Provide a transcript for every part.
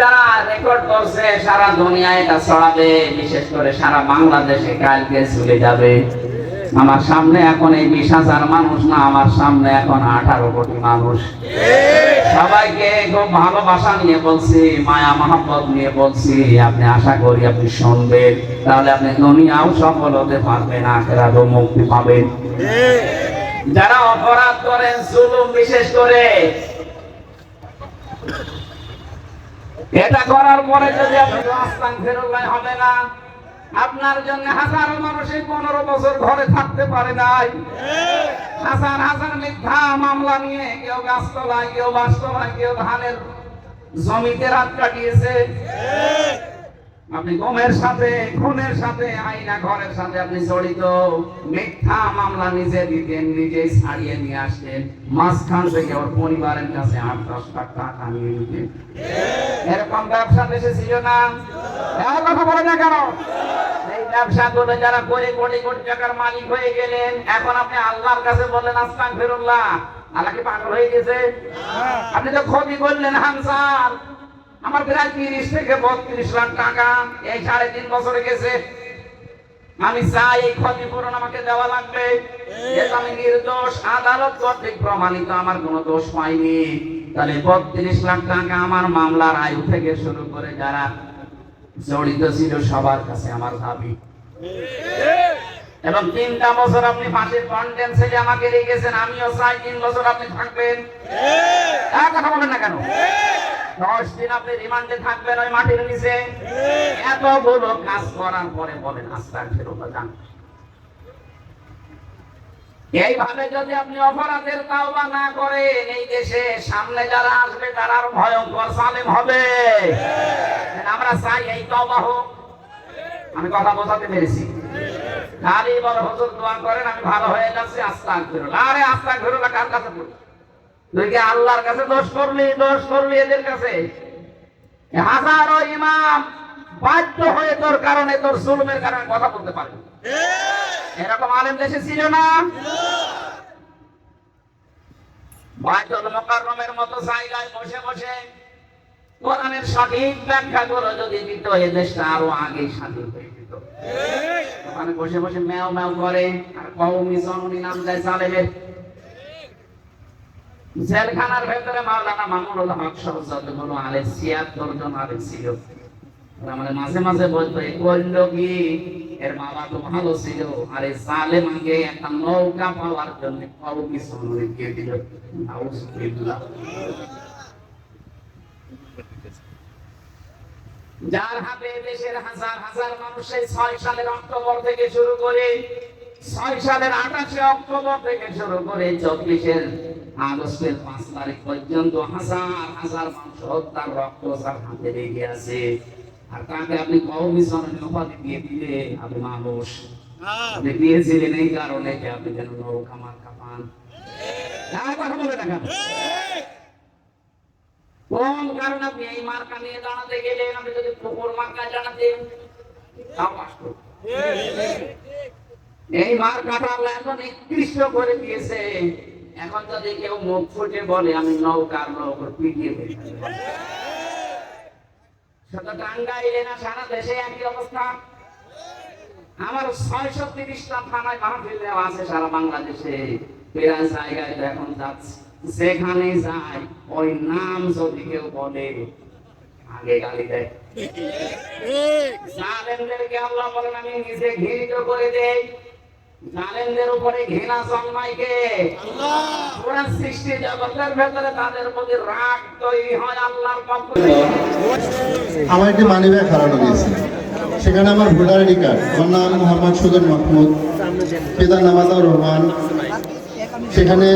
যারা রেকর্ড করছে, সারা দুনিয়ায় এটা ছড়াবে, বিশেষ করে সারা বাংলাদেশে কালকে চলে যাবে। আমার সামনে এখন এই বিশ হাজার মানুষ না, আমার সামনে এখন আঠারো কোটি মানুষ। সবাইকে খুব ভালোবাসা নিয়ে বলছি, মায়া মহাব্বত নিয়ে বলছি, আপনি আশা করি আপনি শুনবেন। তাহলে আপনি দুনিয়াও সফল হতে পারবেন, আখেরাতও মুক্তি পাবেন। যারা অপরাধ করেন, জুলুম বিশেষ করে এটা করার পরে যদি আপনি হবে না। আপনার জন্য হাজার মানুষ এই পনেরো বছর ঘরে থাকতে পারে নাই। হাজার হাজার মিথ্যা মামলা নিয়ে কেউ গাছতলায়, কেউ বাসতলায়, কেউ ধানের জমিতে রাত কাটিয়েছে। আপনি গমের সাথে খুনের সাথে আইনা ঘরের সাথে আপনি জড়িত। মিথ্যা মামলা নিজে দিতেন নিজেই ছাড়িয়ে নিয়ে আসতেন। মাঝখান থেকে ওর পরিবারের কাছে আট দশ লাখ টাকা নিয়ে নিতেন। এরকম ব্যবসা দেশে ছিল না? এর কথা বলে না কেন? এই যারা করে কোটি কোটি টাকার মালিক হয়ে গেলেন এখন আপনি আল্লাহর কাছে বললেন আসলাম ফেরুল্লাহ আল্লাহ কি পাগল হয়ে গেছে? আপনি তো ক্ষতি করলেন হানসার আমার প্রায় তিরিশ থেকে বত্রিশ লাখ টাকা এই সাড়ে তিন বছরে গেছে। আমি চাই এই ক্ষতিপূরণ আমাকে দেওয়া লাগবে। আমি নির্দোষ আদালত কর্তৃক প্রমাণিত আমার কোনো দোষ পাইনি তাহলে বত্রিশ লাখ টাকা আমার মামলার আয়ু থেকে শুরু করে যারা জড়িত ছিল সবার কাছে আমার দাবি। এবং তিনটা বছর আপনি ফাঁসির কন্টেন্ট ছেলে আমাকে রেখেছেন আমিও চাই তিন বছর আপনি থাকবেন। এক কথা বলেন না কেন? দশ দিন আপনি রিমান্ডে থাকবেন ওই মাটির নিচে। এতগুলো কাজ করার পরে বলেন ফেরত যান। এইভাবে যদি আপনি অপরাধের তাওবা না করেন এই দেশে সামনে যারা আসবে তারা আরও ভয়ঙ্কর সালেম হবে। আমরা চাই এই তওবা হোক। আমি কথা বোঝাতে পেরেছি। খালি বড় হুজুর দোয়া করেন, আমি ভালো হয়ে যাচ্ছি আরে কার কাছে তুই কি আল্লাহর কাছে দোষ করলি? দোষ করলি এদের কাছে? হাজারো ইমাম বাধ্য হয়ে তোর কারণে তোর কারণে কথা বলতে পারবি এরকম আলেম দেশে ছিল না? বাইতুল মুকাররমের মতো জায়গায় বসে বসে কোরআনের সঠিক ব্যাখ্যা করে যদি দিত দেশটা আরও আগে স্বাধীন হয়ে ওখানে বসে বসে ম্যাও ম্যাও করে, আর জননী নাম দেয় সালেমের জেলখানার ভেতরে মানে মাঝে মাঝে বলতো, "এ কি? এর বাবা তো ভালো ছিল। আর এই সালেম একটা নৌকা পাওয়ার জন্য কওমি জননী দিয়ে দিল যার হাতে দেশের হাজার হাজার মানুষ সেই ছয় সালের অক্টোবর থেকে শুরু করে ছয় সালের আঠাশে অক্টোবর থেকে শুরু করে চব্বিশের আগস্টের পাঁচ তারিখ পর্যন্ত হাজার হাজার মানুষ হত্যার রক্ত তার হাতে লেগে আছে। আর তাকে আপনি কৌমি জনের উপাধি দিয়ে দিলে আপনি মানুষ। আপনি দিয়েছিলেন এই কারণে আপনি যেন নৌকা মার্কা পান? কথা বলে দেখা কোন কারণে আপনি এই মার্কা নিয়ে গেলেন যদি মার্কা জানাতেন। এই মার্কাটা আল্লাহ এত নিকৃষ্ট করে দিয়েছে। এখন যদি কেউ মুখ ফুটে বলে, আমি নৌকার নৌকর পিটিয়ে শুধু টাঙ্গাইলে না, সারা দেশে একই অবস্থা। আমার ছয়শো তিরিশটা থানায় মাহফিল দেওয়া আছে সারা বাংলাদেশে। জায়গায় এখন যাচ্ছে। যেখানে যায় ওই নাম যদি কেউ বলে আগে গালি দেয়। জালেমদেরকে আল্লাহ বলেন আমি নিজে ঘৃণিত করে দেই। জালেমদের উপরে ঘৃণা জন্মায় কে? পুরা সৃষ্টি জগতের ভেতরে তাদের প্রতি রাগ তৈরি হয় আল্লাহর পক্ষ আমার একটি মানি ব্যাগ হারানো গিয়েছে সেখানে আমার ভোটার আইডি কার্ড। আমার নাম মোহাম্মদ সুজন মাহমুদ। পিতার নাম আতাউর রহমান। সেখানে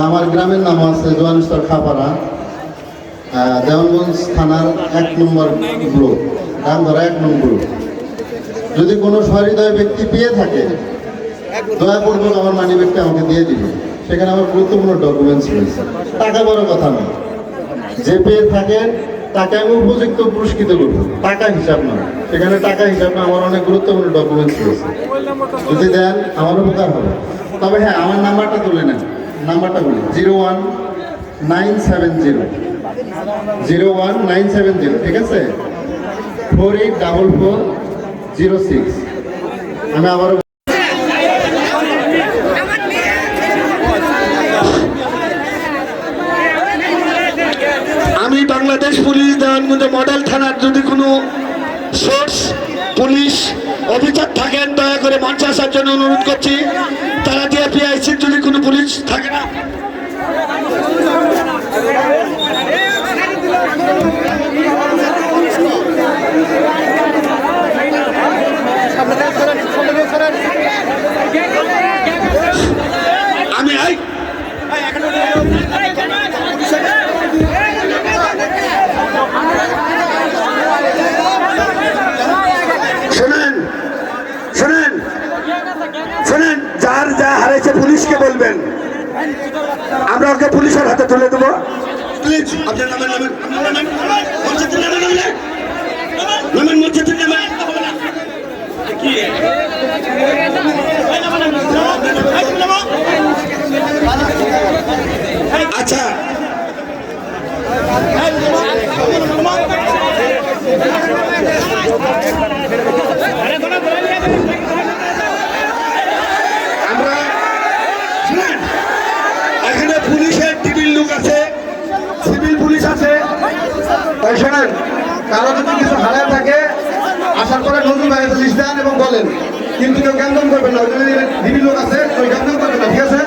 আমার গ্রামের নাম আছে জোয়ানস্তর খাপাড়া। দেওয়ানগঞ্জ থানার এক নম্বর ব্লক গ্রাম ধরা এক নম্বর যদি কোনো সহৃদয় ব্যক্তি পেয়ে থাকে দয়াপূর্বক আমার মানি ব্যাগটা আমাকে দিয়ে দিবে সেখানে আমার গুরুত্বপূর্ণ ডকুমেন্টস রয়েছে। টাকা বড় কথা নয়। যে পেয়ে থাকেন তাকে আমি উপযুক্ত পুরস্কৃত করব। টাকা হিসাব না সেখানে টাকা হিসাব না আমার অনেক গুরুত্বপূর্ণ ডকুমেন্টস রয়েছে। যদি দেন, আমার উপকার হবে। তবে হ্যাঁ আমার নাম্বারটা তুলে নেন। নাম্বারটা বলি, zero one nine seven zero. Zero one nine seven zero, ঠিক আছে? Four eight double four zero six. আমি আবারও আমি বাংলাদেশ পুলিশ দেওয়ানগঞ্জ মডেল থানার যদি কোনো সোর্স পুলিশ থাকেন দয়া করে মঞ্চে আসার জন্য অনুরোধ করছি। তারা দিয়ে পিআইসির যদি কোনো পুলিশ থাকে না আমি এই শোনেন শোনেন শোনেন যার যা হারাইছে বলবেন? আমরা ওকে পুলিশের হাতে তুলে দেবো। প্লিজ আচ্ছা আমরা শুনেন এখানে পুলিশের টিভির লোক আছে সিভিল পুলিশ আছে তাই শোনেন কারও যদি কিছু হারায় থাকে আশা করে নজরুল ভাইয়ের লিস্ট দেন এবং বলেন কিন্তু কেউ জ্ঞান করবেন না জন্য লোক আছে ওই জ্ঞান করবেন না ঠিক আছে?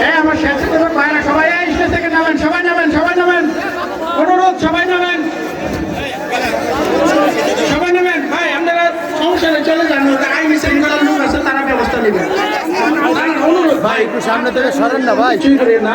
এই আমার স্বেচ্ছাসেবক ভাইরা সবাই স্টেজ থেকে নামেন সবাই নামেন সবাই নামেন। অনুরোধ সবাই নামেন। সবাই নামেন ভাই আপনারা সমস্যা চলে যান আইনি শৃঙ্খলার লোক আছে তারা ব্যবস্থা নেবেন। অনুরোধ ভাই একটু সামনে থেকে সরেন না ভাই। চুই করে না।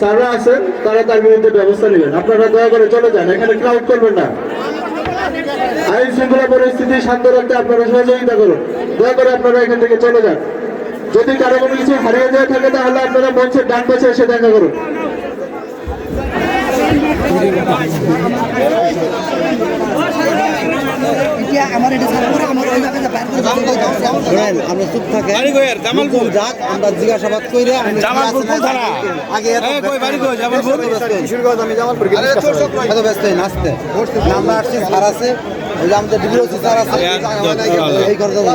স্যাররা আছেন, তারা তার বিরুদ্ধে ব্যবস্থা নেবেন। আপনারা দয়া করে চলে যান, এখানে ক্রাউড করবেন না। আইন শৃঙ্খলা পরিস্থিতি শান্ত রাখতে আপনারা সহযোগিতা করুন। দয়া করে আপনারা এখান থেকে চলে যান। যদি কারও কোনো কিছু হারিয়ে যায় থাকে, তাহলে আপনারা মঞ্চের ডান পাশে এসে দেখা করুন। আমার এটা আমার ওই জায়গাটা বাইর করে শোনেন আমরা চুপ থাকে লোকজন যাক আমরা জিজ্ঞাসাবাদ করে জামালপুর আগে আমি জামালপুর এত ব্যস্ত হই নাচতে আমরা আসছি স্যার আছে আমাদের ডিগ্রি স্যার আছে এই করে দেবো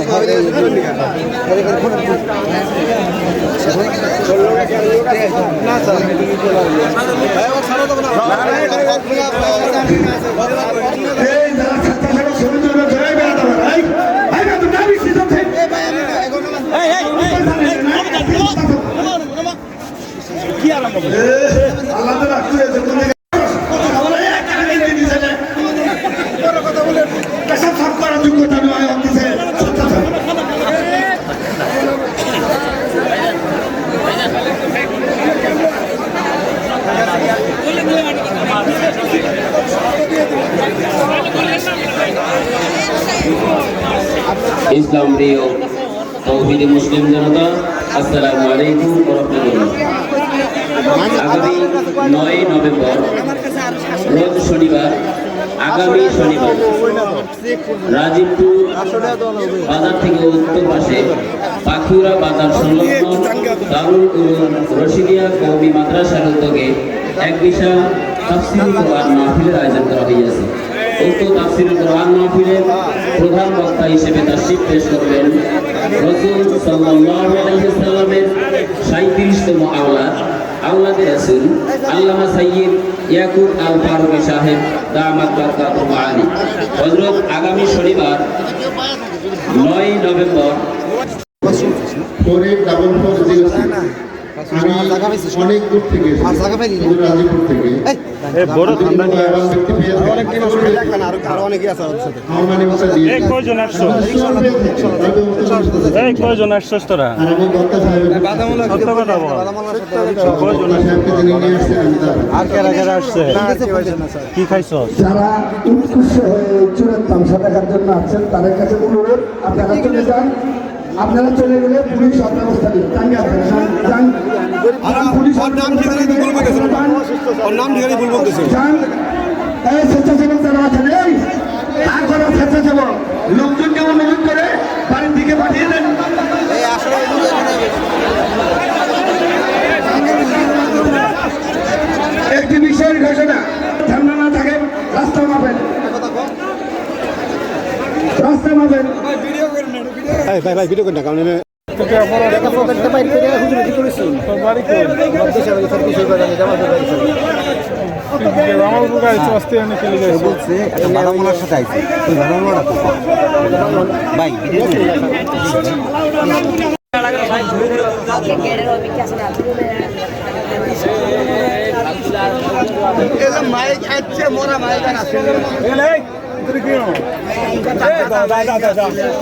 এই যারা স্বেচ্ছাসেবক সমিতি হলো জয় বেড়াতে হবে এই এই না তুমি আমি সিজন থেকে আল্লাহ তো রাখতে হয়েছে তুমি কথা বলে পেশাব সাফ করার যোগ্যতা নয় অফিসে ইসলাম প্রিয় তৌহিদি মুসলিম জনতা, আসসালামু আলাইকুম রহমতুল্লাহ। আগামী নয় নভেম্বর, রোজ শনিবার, আগামী শনিবার, রাজীবপুর বাজার থেকে উত্তর পাশে পাখিউরা বাজার সংলগ্ন দারুল উলুম রশিদিয়া কৌমি মাদ্রাসার উদ্যোগে এক বিশাল তাফসিরুল কোরআন মাহফিলের আয়োজন করা হইয়াছে। উক্ত তাফসিরুল কোরআন মাহফিলের প্রধান বক্তা হিসেবে তাশরিফ পেশ করবেন রাসূল সাল্লামের 37তম আওলাদ। আওলাদে রাসূল আল্লামা সাইয়্যিদ ইয়াকুব আল ফারুকী সাহেব দামাত বারকাতুহু আলী হযরত আগামী শনিবার 9 November four eight double four zero six আমি অনেক দূর থেকে রাজীবপুর থেকে। আর কেরা কেরা আসছে? কি খাইছস? যারা চূড়ান্ত তামসা দেখার জন্য আছেন তাদের কাছে অনুরোধ আপনারা চলে যান। আপনারা চলে গেলে পুলিশ সব ব্যবস্থা নেবে টাঙ্গে আপনারা যান- যান যান, পুলিশ ওর নাম ঠিকানা তো বলব কিছু না। নাম ঠিকানা বলব কিছু যান এই স্বেচ্ছাসেবক যারা আছেন এই আর কোনো স্বেচ্ছাসেবক লোকজনকে অনুরোধ করে? বাড়ির দিকে পাঠিয়ে দেন। এই আসলে ভাই ভাই ভিডিও করতে কারণ আছে মাইক আছে